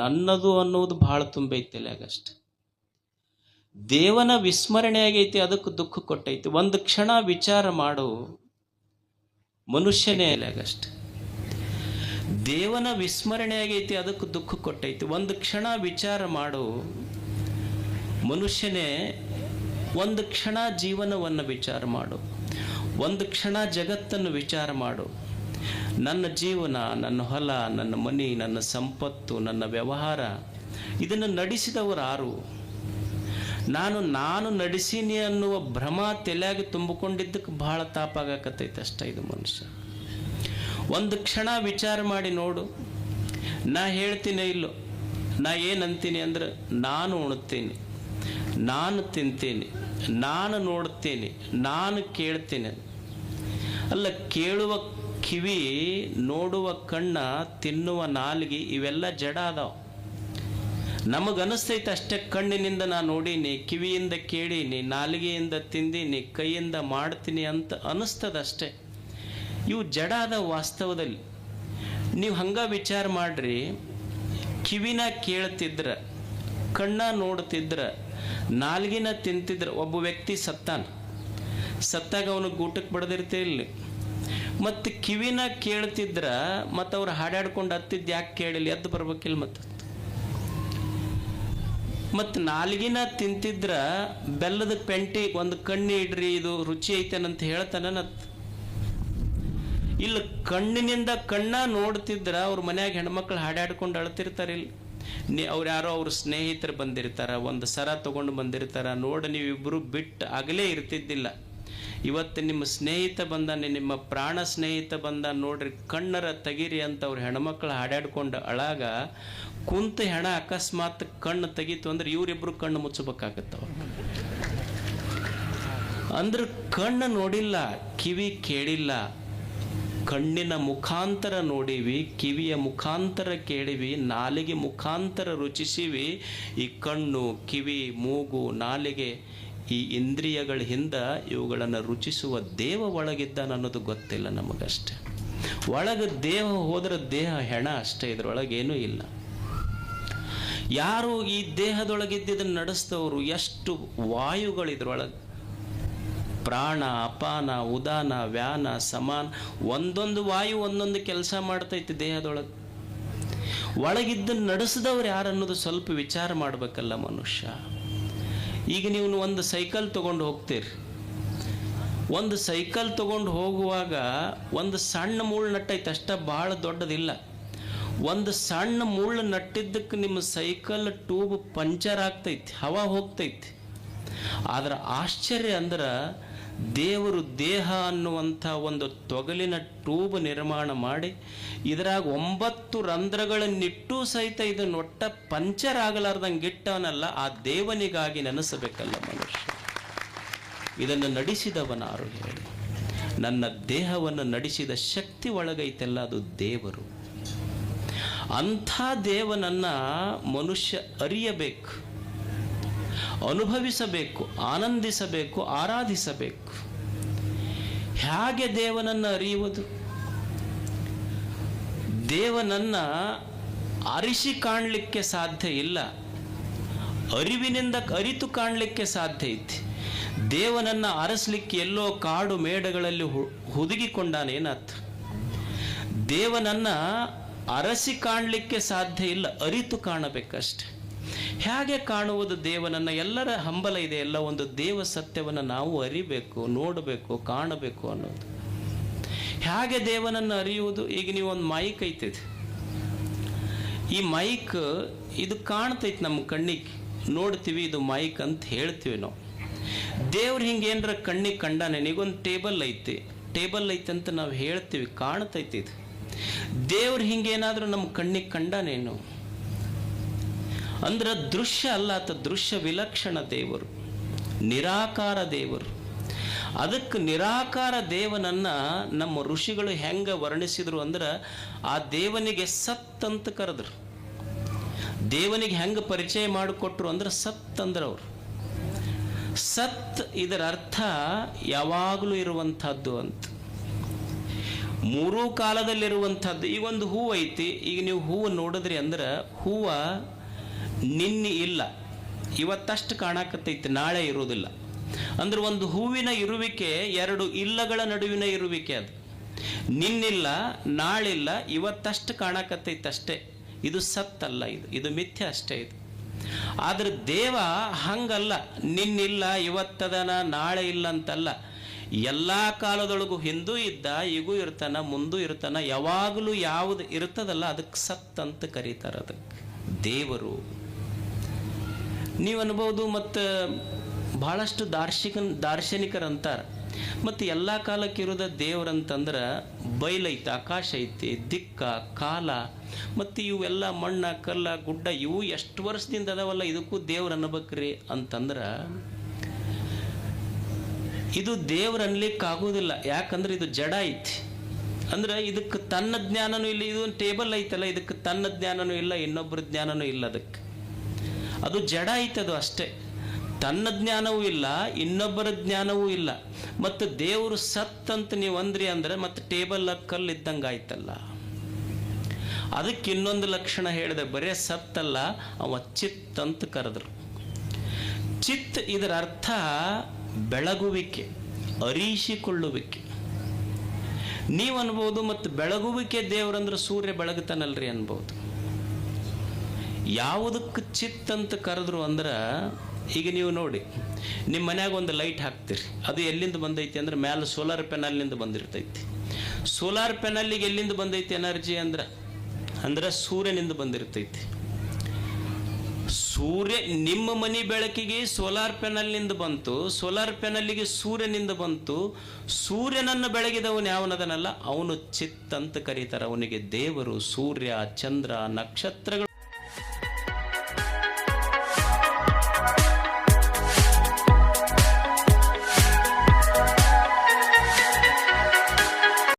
ನನ್ನದು ಅನ್ನೋದು ಬಹಳ ತುಂಬೈತೆ ಅಷ್ಟೆ ದೇವನ ವಿಸ್ಮರಣೆ ಆಗೈತಿ, ಅದಕ್ಕೆ ದುಃಖ ಕೊಟ್ಟೈತಿ. ಒಂದು ಕ್ಷಣ ವಿಚಾರ ಮಾಡು, ಮನುಷ್ಯನೇ ಅಲ್ಲಗಷ್ಟೆ ದೇವನ ವಿಸ್ಮರಣೆ ಆಗೈತಿ, ಅದಕ್ಕೆ ದುಃಖ ಕೊಟ್ಟೈತಿ. ಒಂದು ಕ್ಷಣ ವಿಚಾರ ಮಾಡು, ಮನುಷ್ಯನೇ, ಒಂದು ಕ್ಷಣ ಜೀವನವನ್ನು ವಿಚಾರ ಮಾಡು, ಒಂದು ಕ್ಷಣ ಜಗತ್ತನ್ನು ವಿಚಾರ ಮಾಡು. ನನ್ನ ಜೀವನ, ನನ್ನ ಹೊಲ, ನನ್ನ ಮನೆ, ನನ್ನ ಸಂಪತ್ತು, ನನ್ನ ವ್ಯವಹಾರ, ಇದನ್ನು ನಡೆಸಿದವರು ಯಾರು? ನಾನು ನಾನು ನಡೆಸೀನಿ ಅನ್ನುವ ಭ್ರಮ ತಲೆಯಾಗಿ ತುಂಬಿಕೊಂಡಿದ್ದಕ್ಕೆ ಬಹಳ ತಾಪಾಗಕತ್ತೈತೆ ಅಷ್ಟ ಇದು ಮನುಷ್ಯ. ಒಂದು ಕ್ಷಣ ವಿಚಾರ ಮಾಡಿ ನೋಡು. ನಾ ಹೇಳ್ತೀನಿ ಇಲ್ಲೋ? ನಾ ಏನಂತೀನಿ ಅಂದ್ರೆ, ನಾನು ಉಣ್ತೀನಿ, ನಾನು ತಿಂತೀನಿ, ನಾನು ನೋಡ್ತೀನಿ, ನಾನು ಕೇಳ್ತೀನಿ. ಅಲ್ಲ, ಕೇಳುವ ಕಿವಿ ನೋಡುವ ಕಣ್ಣ ತಿನ್ನುವ ನಾಲಿಗೆ ಇವೆಲ್ಲ ಜಡ ಅದಾವ. ನಮಗನಿಸ್ತೈತೆ ಅಷ್ಟೇ ಕಣ್ಣಿನಿಂದ ನಾನು ನೋಡೀನಿ, ಕಿವಿಯಿಂದ ಕೇಳೀನಿ, ನಾಲಿಗೆಯಿಂದ ತಿಂದೀನಿ, ಕೈಯಿಂದ ಮಾಡ್ತೀನಿ ಅಂತ ಅನಿಸ್ತದಷ್ಟೇ ಇವು ಜಡ ಅದ ವಾಸ್ತವದಲ್ಲಿ. ನೀವು ಹಂಗ ವಿಚಾರ ಮಾಡ್ರಿ, ಕಿವಿನ ಕೇಳ್ತಿದ್ರ, ಕಣ್ಣ ನೋಡ್ತಿದ್ರ, ನಾಲ್ಗಿನ ತಿಂತಿದ್ರ ಒಬ್ಬ ವ್ಯಕ್ತಿ ಸತ್ತಾನ. ಸತ್ತಾಗ ಅವನು ಗೂಟಕ್ಕೆ ಇಲ್ಲಿ ಮತ್ತು ಕಿವಿನ ಕೇಳ್ತಿದ್ರ ಮತ್ತು ಅವ್ರು ಹಾಡಾಡ್ಕೊಂಡು ಹತ್ತಿದ್ದು ಯಾಕೆ ಕೇಳಿಲ್ಲ, ಎದ್ದು ಬರ್ಬೇಕಿಲ್ಲ ಮತ್ತು. ಮತ್ತು ನಾಲ್ಗಿನ ತಿಂತಿದ್ರ ಬೆಲ್ಲದ ಪೆಂಟಿ ಒಂದು ಕಣ್ಣಿ ಇಡ್ರಿ, ಇದು ರುಚಿ ಐತೇನಂತ ಹೇಳ್ತಾನ ಇಲ್ಲ ಕಣ್ಣಿನಿಂದ ಕಣ್ಣ ನೋಡ್ತಿದ್ರ ಅವ್ರ ಮನ್ಯಾಗ ಹೆಣ್ಮಕ್ಳು ಹಾಡಾಡ್ಕೊಂಡು ಅಳ್ತಿರ್ತಾರೆ ಇಲ್ಲಿ. ನೀ ಅವ್ರು ಯಾರೋ ಅವ್ರ ಸ್ನೇಹಿತರು ಬಂದಿರ್ತಾರ, ಒಂದು ಸರ ತಗೊಂಡು ಬಂದಿರ್ತಾರ, ನೋಡಿ ನೀವಿಬ್ಬರು ಬಿಟ್ಟು ಆಗಲೇ ಇರ್ತಿದ್ದಿಲ್ಲ. ಇವತ್ತು ನಿಮ್ಮ ಸ್ನೇಹಿತ ಬಂದಾನೆ, ನಿಮ್ಮ ಪ್ರಾಣ ಸ್ನೇಹಿತ ಬಂದ ನೋಡ್ರಿ, ಕಣ್ಣರ ತೆಗೀರಿ ಅಂತ ಅವ್ರ ಹೆಣ್ಮಕ್ಳು ಹಾಡಾಡ್ಕೊಂಡು ಅಳಾಗ ಕುಂತ ಹೆಣ ಅಕಸ್ಮಾತ್ ಕಣ್ಣು ತೆಗೀತು ಅಂದ್ರೆ ಇವರಿಬ್ರು ಕಣ್ಣು ಮುಚ್ಚಬೇಕಾಗತ್ತವ. ಅಂದ್ರೆ ಕಣ್ಣು ನೋಡಿಲ್ಲ, ಕಿವಿ ಕೇಳಿಲ್ಲ. ಕಣ್ಣಿನ ಮುಖಾಂತರ ನೋಡಿವಿ, ಕಿವಿಯ ಮುಖಾಂತರ ಕೇಳಿವಿ, ನಾಲಿಗೆ ಮುಖಾಂತರ ರುಚಿಸಿವಿ. ಈ ಕಣ್ಣು, ಕಿವಿ, ಮೂಗು, ನಾಲಿಗೆ ಈ ಇಂದ್ರಿಯಗಳ ಹಿಂದ ಇವುಗಳನ್ನು ರುಚಿಸುವ ದೇವ ಒಳಗಿದ್ದಾನ ಅನ್ನೋದು ಗೊತ್ತಿಲ್ಲ ನಮಗಷ್ಟೆ. ಒಳಗೆ ದೇಹ ಹೋದ್ರೆ ದೇಹ ಹೆಣ ಅಷ್ಟೇ ಇದ್ರೊಳಗೇನು ಇಲ್ಲ. ಯಾರು ಈ ದೇಹದೊಳಗಿದ್ದನ್ನು ನಡೆಸ್ತವರು, ಎಷ್ಟು ವಾಯುಗಳು ಇದ್ರೊಳಗೆ. ಪ್ರಾಣ, ಅಪಾನ, ಉದಾನ, ವ್ಯಾನ, ಸಮಾನ, ಒಂದೊಂದು ವಾಯು ಒಂದೊಂದು ಕೆಲಸ ಮಾಡ್ತೈತಿ ದೇಹದೊಳಗೆ. ಒಳಗಿದ್ದನ್ನು ನಡೆಸಿದವ್ರು ಯಾರನ್ನೋದು ಸ್ವಲ್ಪ ವಿಚಾರ ಮಾಡಬೇಕಲ್ಲ ಮನುಷ್ಯ. ಈಗ ನೀವು ಒಂದು ಸೈಕಲ್ ತಗೊಂಡು ಹೋಗ್ತೀರಿ. ಒಂದು ಸೈಕಲ್ ತೊಗೊಂಡು ಹೋಗುವಾಗ ಒಂದು ಸಣ್ಣ ಮುಳ್ಳು ನಟ್ಟೈತೆ ಅಷ್ಟೇ ಭಾಳ ದೊಡ್ಡದಿಲ್ಲ. ಒಂದು ಸಣ್ಣ ಮುಳ್ಳು ನಟ್ಟಿದ್ದಕ್ಕೆ ನಿಮ್ಮ ಸೈಕಲ್ ಟ್ಯೂಬ್ ಪಂಚರ್ ಆಗ್ತೈತಿ, ಹವಾ ಹೋಗ್ತೈತಿ. ಆದ್ರೆ ಆಶ್ಚರ್ಯ ಅಂದ್ರೆ ದೇವರು ದೇಹ ಅನ್ನುವಂಥ ಒಂದು ತೊಗಲಿನ ಟ್ಯೂಬ್ ನಿರ್ಮಾಣ ಮಾಡಿ ಇದರಾಗ ಒಂಬತ್ತು ರಂಧ್ರಗಳನ್ನಿಟ್ಟು ಸಹಿತ ಇದನ್ನು ಒಟ್ಟ ಪಂಚರ್ ಆಗಲಾರ್ದಂಗೆ ಇಟ್ಟವನಲ್ಲ, ಆ ದೇವನಿಗಾಗಿ ನೆನೆಸಬೇಕಲ್ಲ ಮನುಷ್ಯ. ಇದನ್ನು ನಡೆಸಿದವನಾರು ಹೇಳಿ. ನನ್ನ ದೇಹವನ್ನು ನಡೆಸಿದ ಶಕ್ತಿ ಒಳಗೈತೆಲ್ಲ, ಅದು ದೇವರು. ಅಂಥ ದೇವನನ್ನ ಮನುಷ್ಯ ಅರಿಯಬೇಕು. ಅನುಭವಿಸಬೇಕು, ಆನಂದಿಸಬೇಕು, ಆರಾಧಿಸಬೇಕು. ಹೇಗೆ ದೇವನನ್ನು ಅರಿಯುವುದು? ದೇವನನ್ನ ಅರಿಸಿ ಕಾಣಲಿಕ್ಕೆ ಸಾಧ್ಯ ಇಲ್ಲ. ಅರಿವಿನಿಂದ ಅರಿತು ಕಾಣಲಿಕ್ಕೆ ಸಾಧ್ಯ ಐತಿ. ದೇವನನ್ನ ಅರಸಲಿಕ್ಕೆ ಎಲ್ಲೋ ಕಾಡು ಮೇಡಗಳಲ್ಲಿ ಹು- ಹುದುಗಿಕೊಂಡಾನೇನಾತು ದೇವನನ್ನ ಅರಸಿ ಕಾಣಲಿಕ್ಕೆ ಸಾಧ್ಯ ಇಲ್ಲ, ಅರಿತು ಕಾಣಬೇಕಷ್ಟೆ. ಹೇಗೆ ಕಾಣುವುದು ದೇವನನ್ನ? ಎಲ್ಲರ ಹಂಬಲ ಇದೆ. ಎಲ್ಲ ಒಂದು ದೇವ ಸತ್ಯವನ್ನು ನಾವು ಅರಿಬೇಕು, ನೋಡಬೇಕು, ಕಾಣಬೇಕು ಅನ್ನೋದು. ಹೇಗೆ ದೇವನನ್ನು ಅರಿಯುವುದು? ಈಗ ನೀವು ಒಂದು ಮೈಕ್ ಐತೆ ಈ ಮೈಕ್, ಇದು ಕಾಣ್ತೈತಿ ನಮ್ಮ ಕಣ್ಣಿಗೆ. ನೋಡ್ತೀವಿ, ಇದು ಮೈಕ್ ಅಂತ ಹೇಳ್ತೀವಿ ನಾವು. ದೇವ್ರು ಹಿಂಗೆ ಏನರ ಕಣ್ಣಿಗೆ ಕಂಡಾನೆ? ಈಗೊಂದು ಟೇಬಲ್ ಐತಿ. ಟೇಬಲ್ ಐತೆ ಅಂತ ನಾವು ಹೇಳ್ತೀವಿ, ಕಾಣ್ತೈತಿ ಇದು. ದೇವ್ರು ಹಿಂಗೇನಾದರೂ ನಮ್ಮ ಕಣ್ಣಿಗೆ ಕಂಡಾನೇನು? ಅಂದ್ರೆ ದೃಶ್ಯ ಅಲ್ಲ ಆತ ದೃಶ್ಯ ವಿಲಕ್ಷಣ ದೇವರು, ನಿರಾಕಾರ ದೇವರು. ಅದಕ್ಕೆ ನಿರಾಕಾರ ದೇವನನ್ನ ನಮ್ಮ ಋಷಿಗಳು ಹೆಂಗ ವರ್ಣಿಸಿದ್ರು ಅಂದ್ರೆ ಆ ದೇವನಿಗೆ ಸತ್ ಅಂತ ಕರೆದ್ರು. ದೇವನಿಗೆ ಹೆಂಗ ಪರಿಚಯ ಮಾಡಿಕೊಟ್ರು ಅಂದ್ರೆ ಸತ್ ಅಂದ್ರೆ ಅವರು. ಸತ್ ಇದರ ಅರ್ಥ ಯಾವಾಗಲೂ ಇರುವಂಥದ್ದು ಅಂತ. ಮೂರೂ ಕಾಲದಲ್ಲಿರುವಂಥದ್ದು, ಈಗ ಒಂದು ಹೂವು ಐತಿ ಈಗ ನೀವು ಹೂವು ನೋಡಿದ್ರಿ ಅಂದ್ರೆ ಹೂವ ನಿನ್ನೆ ಇಲ್ಲ. ಇವತ್ತಷ್ಟು ಕಾಣಕತ್ತೈತಿ, ನಾಳೆ ಇರುವುದಿಲ್ಲ. ಅಂದ್ರೆ ಒಂದು ಹೂವಿನ ಇರುವಿಕೆ ಎರಡು ಇಲ್ಲಗಳ ನಡುವಿನ ಇರುವಿಕೆ ಅದು. ನಿನ್ನಿಲ್ಲ, ನಾಳಿಲ್ಲ, ಇವತ್ತಷ್ಟು ಕಾಣಕತ್ತೈತೆ ಅಷ್ಟೇ. ಇದು ಸತ್ತಲ್ಲ ಇದು ಇದು ಮಿಥ್ಯ ಅಷ್ಟೇ ಇದು. ಆದ್ರೆ ದೇವ ಹಂಗಲ್ಲ, ನಿನ್ನಿಲ್ಲ, ಇವತ್ತದನ, ನಾಳೆ ಇಲ್ಲ ಅಂತಲ್ಲ. ಎಲ್ಲ ಕಾಲದೊಳಗೂ ಹಿಂದೂ ಇದ್ದ, ಈಗೂ ಇರ್ತಾನ, ಮುಂದೂ ಇರ್ತಾನ, ಯಾವಾಗಲೂ ಯಾವುದು ಇರ್ತದಲ್ಲ, ಅದಕ್ಕೆ ಸತ್ ಅಂತ ಕರೀತಾರೆ ಅದಕ್ಕೆ. ದೇವರು. ನೀವು ಅನ್ಬೋದು ಮತ್ತು ಭಾಳಷ್ಟು ದಾರ್ಶಿಕ ದಾರ್ಶನಿಕರಂತಾರೆ. ಮತ್ತು ಎಲ್ಲ ಕಾಲಕ್ಕೆ ದೇವರಂತಂದ್ರೆ ಬಯಲೈತೆ ಆಕಾಶ ಐತಿ, ದಿಕ್ಕ, ಕಾಲ, ಮತ್ತು ಇವೆಲ್ಲ ಮಣ್ಣ, ಕಲ್ಲ, ಗುಡ್ಡ, ಇವು ಎಷ್ಟು ವರ್ಷದಿಂದ ಅದಾವಲ್ಲ ಇದಕ್ಕೂ ದೇವ್ರು ಅನ್ಬೇಕ್ರಿ ಅಂತಂದ್ರೆ ಇದು ದೇವ್ರು ಅನ್ಲಿಕ್ಕೆ ಆಗೋದಿಲ್ಲ ಯಾಕಂದ್ರೆ ಇದು ಜಡ ಐತಿ. ಅಂದ್ರೆ ಇದಕ್ಕೆ ತನ್ನ ಜ್ಞಾನನೂ ಇಲ್ಲ, ಇದು ಟೇಬಲ್ ಐತಲ್ಲ, ಇದಕ್ಕೆ ತನ್ನ ಜ್ಞಾನನೂ ಇಲ್ಲ ಇನ್ನೊಬ್ಬರ ಜ್ಞಾನನೂ ಇಲ್ಲ ಅದಕ್ಕೆ. ಅದು ಜಡ ಐತದು ಅಷ್ಟೇ. ತನ್ನ ಜ್ಞಾನವೂ ಇಲ್ಲ, ಇನ್ನೊಬ್ಬರ ಜ್ಞಾನವೂ ಇಲ್ಲ. ಮತ್ತು ದೇವರು ಸತ್ ಅಂತ ನೀವು ಅಂದ್ರಿ ಅಂದ್ರೆ ಮತ್ತೆ ಟೇಬಲ್ ಕಲ್ಲು ಇದ್ದಂಗೆ ಆಯ್ತಲ್ಲ. ಅದಕ್ಕೆ ಇನ್ನೊಂದು ಲಕ್ಷಣ ಹೇಳಿದೆ, ಬರೇ ಸತ್ತಲ್ಲ, ಅವ ಚಿತ್ ಅಂತ ಕರೆದ್ರು. ಚಿತ್ ಇದರ ಅರ್ಥ ಬೆಳಗುವಿಕೆ, ಅರೀಶಿಕೊಳ್ಳುವಿಕೆ. ನೀವು ಅನ್ಬೋದು ಮತ್ತು ಬೆಳಗುವಿಕೆ ದೇವರಂದ್ರೆ ಸೂರ್ಯ ಬೆಳಗುತ್ತಾನಲ್ರಿ ಅನ್ಬೋದು. ಯಾವುದಕ್ಕೆ ಚಿತ್ ಅಂತ ಕರೆದ್ರು ಅಂದ್ರೆ, ಈಗ ನೀವು ನೋಡಿ ನಿಮ್ಮ ಮನ್ಯಾಗ ಒಂದು ಲೈಟ್ ಹಾಕ್ತೀರಿ, ಅದು ಎಲ್ಲಿಂದ ಬಂದೈತಿ ಅಂದ್ರೆ ಮ್ಯಾಲೆ ಸೋಲಾರ್ ಪೆನಲ್ನಿಂದ ಬಂದಿರ್ತೈತಿ. ಸೋಲಾರ್ ಪೆನಲ್ಲಿಗೆ ಎಲ್ಲಿಂದ ಬಂದೈತಿ ಎನರ್ಜಿ ಅಂದ್ರೆ? ಅಂದ್ರೆ ಸೂರ್ಯನಿಂದ ಬಂದಿರ್ತೈತಿ. ಸೂರ್ಯ ನಿಮ್ಮ ಮನೆ ಬೆಳಕಿಗೆ ಸೋಲಾರ್ ಪ್ಯಾನಲ್ನಿಂದ ಬಂತು ಸೋಲಾರ್ ಪೆನಲ್ಲಿಗೆ ಸೂರ್ಯನಿಂದ ಬಂತು. ಸೂರ್ಯನನ್ನು ಬೆಳಗಿದವನು ಯಾವನದನಲ್ಲ? ಅವನು ಚಿತ್ತಂತ ಕರೀತಾರೆ. ಅವನಿಗೆ ದೇವರು, ಸೂರ್ಯ, ಚಂದ್ರ, ನಕ್ಷತ್ರಗಳು